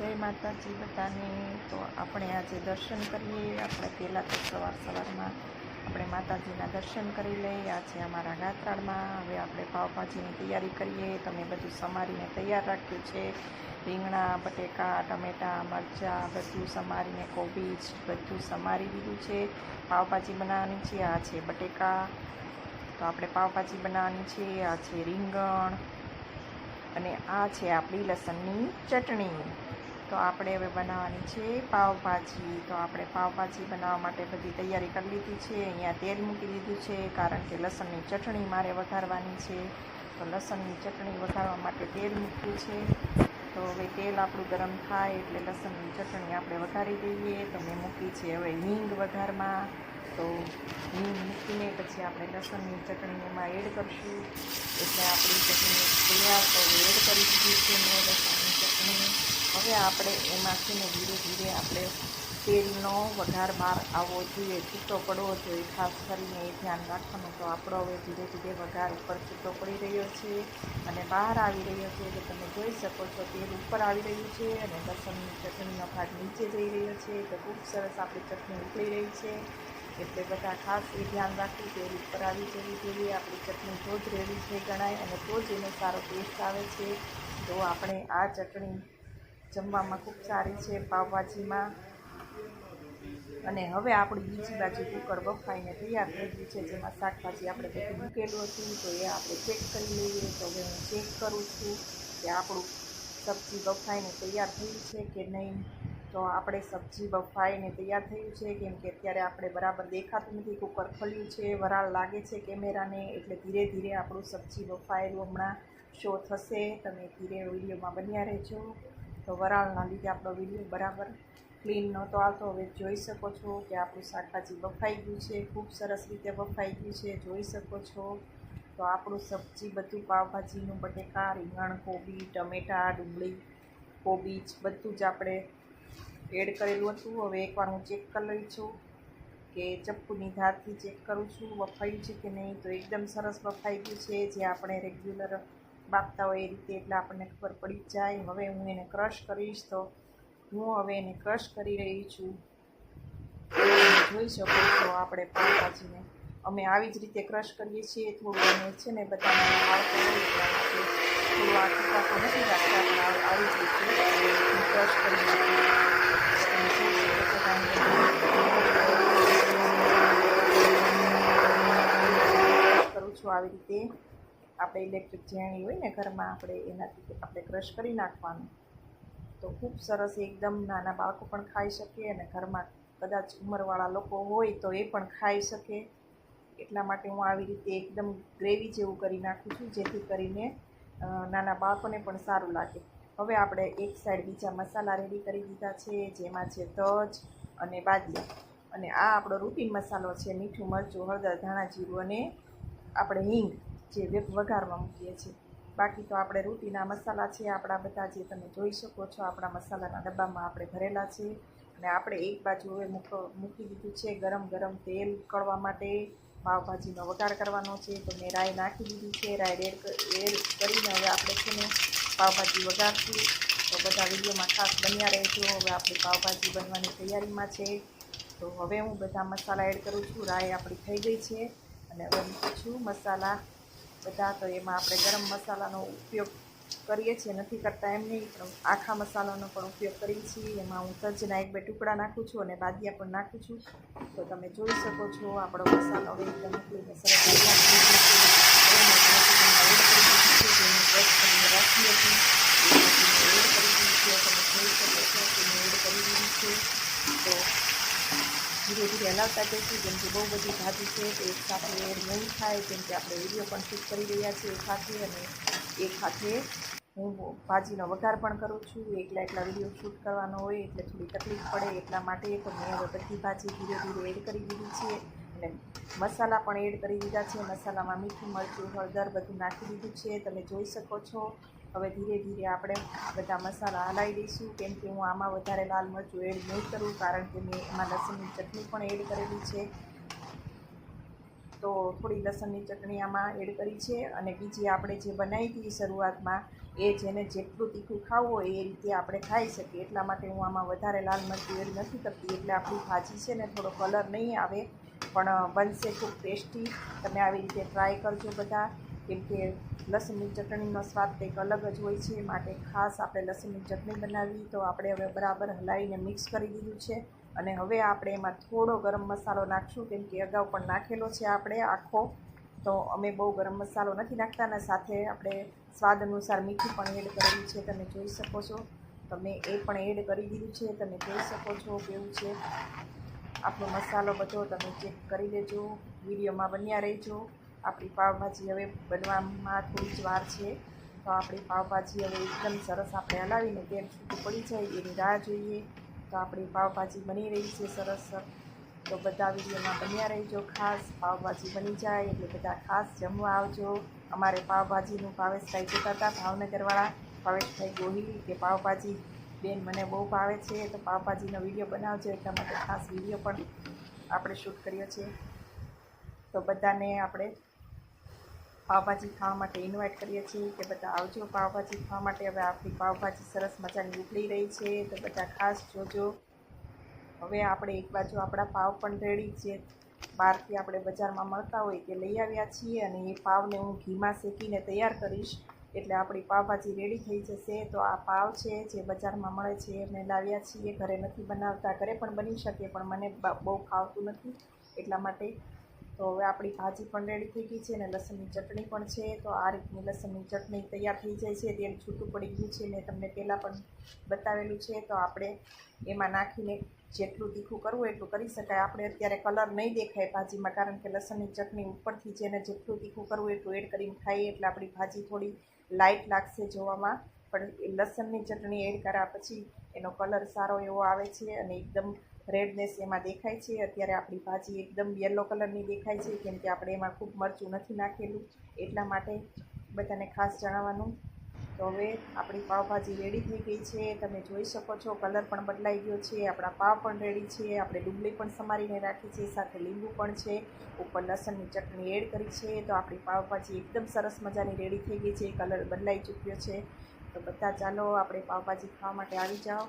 જય માતાજી બધાને. તો આપણે આજે દર્શન કરીએ. આપણે પહેલાં તો સવાર સવારમાં આપણે માતાજીના દર્શન કરી લઈએ. આજે અમારા ગાત્રાળમાં હવે આપણે પાવભાજીની તૈયારી કરીએ. તમે બધું સમારીને તૈયાર રાખ્યું છે. રીંગણા, બટેકા, ટમેટાં, મરચાં, બધું સમારીને કોબીજ બધું સમારી દીધું છે. પાવભાજી બનાવવાની છે. આ છે બટેકા. તો આપણે પાવભાજી બનાવવાની છે. આ છે રીંગણ. અને આ છે આપણી લસણની ચટણી. તો આપણે હવે બનાવવાની છે પાવભાજી. તો આપણે પાવભાજી બનાવવા માટે બધી તૈયારી કરી લીધી છે. અહીંયા તેલ મૂકી દીધું છે, કારણ કે લસણની ચટણી મારે વઘારવાની છે. તો લસણની ચટણી વઘારવા માટે તેલ મૂક્યું છે. તો હવે તેલ આપણું ગરમ થાય એટલે લસણની ચટણી આપણે વઘારી દઈએ. તો મેં મૂકી છે હવે હિંગ વઘારમાં. તો હિંગ મૂકીને પછી આપણે લસણની ચટણી એમાં એડ કરશું. એટલે આપણી ચટણી તૈયાર તો એડ કરી દીધી છે મેં ચટણી હવે આપણે એમાંથીને ધીરે ધીરે આપણે તેલનો વઘાર બહાર આવવો જોઈએ છૂટો પડવો જોઈએ. ખાસ કરીને એ ધ્યાન રાખવાનું તો આપણો હવે ધીરે ધીરે વઘાર ઉપર છૂટો પડી રહ્યો છે અને બહાર આવી રહ્યો છે. એટલે તમે જોઈ શકો છો તેલ ઉપર આવી રહ્યું છે અને લસણની ચટણીનો ભાગ નીચે જઈ રહ્યો છે. તો ખૂબ સરસ આપણી ચટણી ઉકળી રહી છે. એટલે બધા ખાસ એ ધ્યાન રાખવું તેલ ઉપર આવી જવી જોઈએ. આપણી ચટણી તો જ રેડી છે ગણાય અને તો જ એનો સારો ટેસ્ટ આવે છે. તો આપણે આ ચટણી જમવામાં ખૂબ સારી છે, પાવભાજીમાં. અને હવે આપણી બીજી બાજુ કુકર બફાઈને તૈયાર થઈ છે, જેમાં શાકભાજી આપણે બધું મૂકેલું હતું, તો એ આપણે ચેક કરી લઈએ. તો હવે હું ચેક કરું છું કે આપણું સબ્જી બફાઈને તૈયાર થયું છે કે નહીં. તો આપણે સબ્જી બફાઈને તૈયાર થયું છે, કેમ કે અત્યારે આપણે બરાબર દેખાતું નથી કુકર ખોલ્યું છે, વરાળ લાગે છે કેમેરાને, એટલે ધીરે ધીરે આપણું સબ્જી બફાયેલું હમણાં શો થશે. તમે ધીરે વિડીયોમાં બન્યા રહેજો. તો વરાળના લીધે આપણો વીડિયો બરાબર ક્લીન નહોતો આવતો. હવે જોઈ શકો છો કે આપણું શાકભાજી બફાઈ ગયું છે, ખૂબ સરસ રીતે બફાઈ ગયું છે. જોઈ શકો છો. તો આપણું સબ્જી બધું પાવભાજીનું, બટેકા, રીંગણ, કોબી, ટમેટાં, ડુંગળી, કોબીજ બધું જ આપણે એડ કરેલું હતું. હવે એકવાર હું ચેક કરી લઈ છું કે ચપ્પુની ધારથી ચેક કરું છું, બફાયું છે કે નહીં. તો એકદમ સરસ બફાઈ ગયું છે. જે આપણે રેગ્યુલર બાફતા હોય એ રીતે એટલે આપણને ખબર પડી જાય. હવે હું એને ક્રશ કરીશ તો હું હવે એને ક્રશ કરી રહી છું. જોઈ શકો છો આપણે પાવભાજીને અમે આવી જ રીતે ક્રશ કરીએ છીએ. થોડું અમે છે ને બધાને થોડું આ ટૂંકા નથી રાખતા આવી જ રીતે ક્રશ કરું છું આવી રીતે. આપણે ઇલેક્ટ્રિક ઝેણી હોય ને ઘરમાં આપણે એનાથી આપણે ક્રશ કરી નાખવાનું. તો ખૂબ સરસ એકદમ નાના બાળકો પણ ખાઈ શકે અને ઘરમાં કદાચ ઉંમરવાળા લોકો હોય તો એ પણ ખાઈ શકે. એટલા માટે હું આવી રીતે એકદમ ગ્રેવી જેવું કરી નાખું છું, જેથી કરીને નાના બાળકોને પણ સારું લાગે. હવે આપણે એક સાઈડ બીજા મસાલા રેડી કરી દીધા છે, જેમાં છે તજ અને બાદિયા. અને આ આપણો રૂટીન મસાલો છે, મીઠું, મરચું, હળદર, ધાણા જીરું અને આપણે હિંગ. જે વઘારવા મૂકીએ છીએ. બાકી તો આપણે રોટીના મસાલા છે, આપણા બધા જે તમે જોઈ શકો છો, આપણા મસાલાના ડબ્બામાં આપણે ભરેલા છે. અને આપણે એક બાજુ હવે મૂકો, મૂકી દીધું છે ગરમ ગરમ તેલ ઉકળવા માટે. પાવભાજીનો વઘાર કરવાનો છે, તો મેં રાઈ નાખી દીધી છે. રાઈ એડ એડ કરીને હવે આપણે છે ને પાવભાજી વઘારશું. તો બધા વિડીયોમાં ખાસ બન્યા રહેજો. હવે આપણી પાવભાજી બનવાની તૈયારીમાં છે. તો હવે હું બધા મસાલા એડ કરું છું. રાઈ આપણી થઈ ગઈ છે. અને હવે મૂકું છું મસાલા. બધા, તો એમાં આપણે ગરમ મસાલાનો ઉપયોગ કરીએ છીએ. નથી કરતા એમ નહીં, પણ આખા મસાલાનો પણ ઉપયોગ કરીએ છીએ. એમાં હું તજના એક બે ટુકડા નાખું છું અને બાદિયા પણ નાખું છું. તો તમે જોઈ શકો છો, આપણો મસાલો એકદમ ઉકળીને સરસ રાખીએ થઈ ગયો છે હવે મેં ભાજીમાં એડ કરી દીધી છે જેને ક્રશ કરીને રાખી હતી એ ભાજીને એડ કરી દીધી છે તમે જોઈ શકો છો કે મેં એડ કરી દીધી છે તો ધીરે ધીરે હલાવતા જઈશું, જેમ કે બહુ બધી ભાજી છે તો એક સાથે નહીં થાય કેમ કે આપણે વીડિયો પણ શૂટ કરી રહ્યા છીએ એક સાથે, અને એક સાથે હું ભાજીનો વઘાર પણ કરું છું. એકલા એકલા વીડિયો શૂટ કરવાનો હોય, એટલે થોડી તકલીફ પડે, એટલા માટે તો મેં હવે બધી ભાજી ધીરે ધીરે એડ કરી દીધી છે, અને મસાલા પણ એડ કરી દીધા છે. મસાલામાં મીઠું, મરચું, હળદર બધું નાખી દીધું છે. તમે જોઈ શકો છો હવે ધીરે ધીરે આપણે બધા મસાલા હલાવી દઈશું કેમ કે હું આમાં વધારે લાલ મરચું એડ નહીં કરું, કારણ કે મેં એમાં લસણની ચટણી પણ એડ કરેલી છે. તો થોડી લસણની ચટણી આમાં એડ કરી છે અને બીજી આપણે જે બનાવી હતી શરૂઆતમાં, એ જેને જેટલું તીખું ખાવું હોય એ રીતે આપણે ખાઈ શકીએ. એટલા માટે હું આમાં વધારે લાલ મરચું એડ નથી કરતી, એટલે આપણી ભાજી છે ને થોડો કલર નહીં આવે, પણ બનશે ખૂબ ટેસ્ટી. તમે આવી રીતે ટ્રાય કરજો બધા. કેમ કે લસણની ચટણીનો સ્વાદ કંઈક અલગ જ હોય છે માટે ખાસ આપણે લસણની ચટણી બનાવી. તો આપણે હવે બરાબર હલાવીને મિક્સ કરી દીધું છે અને હવે આપણે એમાં થોડો ગરમ મસાલો નાખશું, કેમ કે અગાઉ પણ નાખેલો છે આપણે આખો. તો અમે બહુ ગરમ મસાલો નથી નાખતા અને સાથે આપણે સ્વાદ અનુસાર મીઠું પણ એડ કરેલું છે, તમે જોઈ શકો છો. તમે એ પણ એડ કરી દીધું છે, તમે જોઈ શકો છો કેવું છે. આપણો મસાલો બધો તમે ચેક કરી લેજો, વિડીયોમાં બન્યા રહેજો. આપણી પાવભાજી હવે બનવામાં થોડી જ વાર છે. તો આપણી પાવભાજી હવે એકદમ સરસ આપણે હલાવીને તેલ છૂટું પડી જાય એની રાહ જોઈએ. તો આપણી પાવભાજી બની રહી છે સરસ. તો બધા વિડીયોમાં બન્યા રહેજો ખાસ. પાવભાજી બની જાય એટલે બધા ખાસ જમવા આવજો. અમારે પાવભાજીનું ભાવેશભાઈ જોતા હતા, ભાવનગરવાળા. ભાવેશભાઈ ગોહિલ કે પાવભાજી બેન મને બહુ ભાવે છે. તો પાવભાજીનો વીડિયો બનાવજો એટલા માટે ખાસ વીડિયો પણ આપણે શૂટ કર્યો છે. તો બધાને આપણે પાવભાજી ખાવા માટે ઇન્વાઇટ કરીએ છીએ કે બધા આવજો પાવભાજી ખાવા માટે. હવે આપણી પાવભાજી સરસ મજાની ઉકળી રહી છે તો બધા ખાસ જોજો. હવે આપણે એક બાજુ આપણા પાવ પણ રેડી છે. બહારથી આપણે બજારમાં મળતા હોય તે લઈ આવ્યા છીએ અને એ પાવને હું ઘીમાં શેકીને તૈયાર કરીશ. એટલે આપણી પાવભાજી રેડી થઈ જશે. તો આ પાવ છે જે બજારમાં મળે છે અમે લાવ્યા છીએ. ઘરે નથી બનાવતા, ઘરે પણ બની શકે પણ મને બહુ ખાવતું નથી એટલા માટે તો હવે આપણી ભાજી પણ રેડી થઈ ગઈ છે અને લસણની ચટણી પણ છે. તો આ રીતની લસણની ચટણી તૈયાર થઈ જાય છે. તેલ છૂટું પડી ગયું છે. મેં તમને પહેલાં પણ બતાવેલું છે. તો આપણે એમાં નાખીને જેટલું તીખું કરવું એટલું કરી શકાય. આપણે અત્યારે કલર નહીં દેખાય ભાજીમાં, કારણ કે લસણની ચટણી ઉપરથી જેને જેટલું તીખું કરવું એટલું એડ કરીને ખાઈએ એટલે આપણી ભાજી થોડી લાઇટ લાગશે જોવામાં. પણ લસણની ચટણી એડ કર્યા પછી એનો કલર સારો એવો આવે છે અને એકદમ રેડનેસ એમાં દેખાય છે. અત્યારે આપણી ભાજી એકદમ યલો કલરની દેખાય છે. કેમ કે આપણે એમાં ખૂબ મરચું નથી નાખેલું. એટલા માટે બધાને ખાસ જણાવવાનું. તો હવે આપણી પાવભાજી રેડી થઈ ગઈ છે. તમે જોઈ શકો છો કલર પણ બદલાઈ ગયો છે. આપણા પાવ પણ રેડી છે. આપણે ડુંગળી પણ સમારીને રાખી છે. સાથે લીંબુ પણ છે. ઉપર લસણની ચટણી એડ કરી છે. તો આપણી પાવભાજી એકદમ સરસ મજાની રેડી થઈ ગઈ છે. કલર બદલાઈ ચૂક્યો છે. તો બધા ચાલો, આપણે પાવભાજી ખાવા માટે આવી જાઓ.